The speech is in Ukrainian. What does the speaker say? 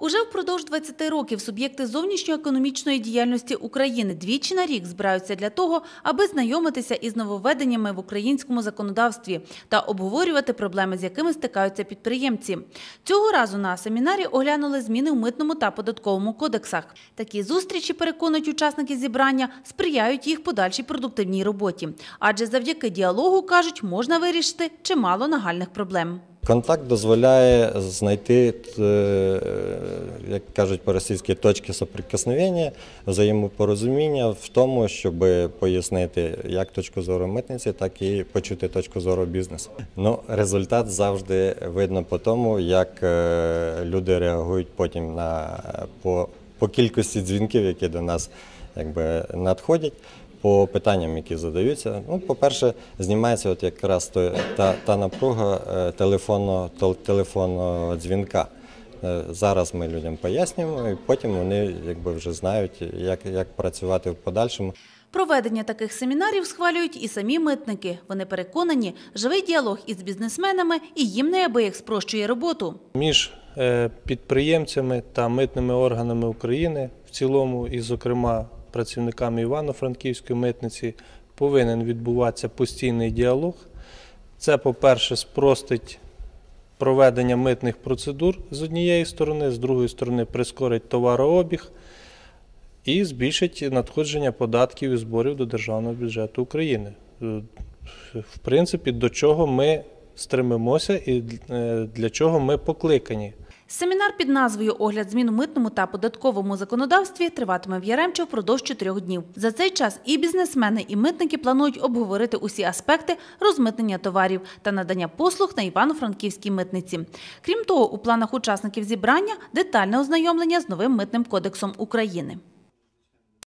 Уже впродовж 20 років суб'єкти зовнішньоекономічної діяльності України двічі на рік збираються для того, аби знайомитися із нововведеннями в українському законодавстві та обговорювати проблеми, з якими стикаються підприємці. Цього разу на семінарі оглянули зміни в митному та податковому кодексах. Такі зустрічі, переконують учасники зібрання, сприяють їх подальшій продуктивній роботі. Адже завдяки діалогу, кажуть, можна вирішити чимало нагальних проблем. Контакт дозволяє знайти, е, як кажуть по-російськи, точки соприкосновення, взаємопорозуміння в тому, щоб пояснити як точку зору митниці, так і почути точку зору бізнесу. Ну, результат завжди видно по тому, як е, люди реагують потім на по, по кількості дзвінків, які до нас якби надходять. По питанням, які задаються, ну, по-перше, знімається от якраз той- та, та напруга е, телефонного, тел- телефонного дзвінка. Е, Зараз ми людям пояснюємо, і потім вони якби вже знають, як, як працювати в подальшому. Проведення таких семінарів схвалюють і самі митники. Вони переконані, живий діалог із бізнесменами і їм неабияк спрощує роботу. між е, підприємцями та митними органами України в цілому, і, зокрема, працівниками Івано-Франківської митниці, повинен відбуватися постійний діалог. Це, по-перше, спростить проведення митних процедур з однієї сторони, з другої сторони, прискорить товарообіг і збільшить надходження податків і зборів до державного бюджету України. В принципі, до чого ми стремимося і е, для чого ми покликані. Семінар під назвою Огляд змін у митному та податковому законодавстві триватиме в Яремче впродовж чотирьох днів. За цей час і бізнесмени, і митники планують обговорити усі аспекти розмитнення товарів та надання послуг на Івано-Франківській митниці. Крім того, у планах учасників зібрання детальне ознайомлення з новим митним кодексом України.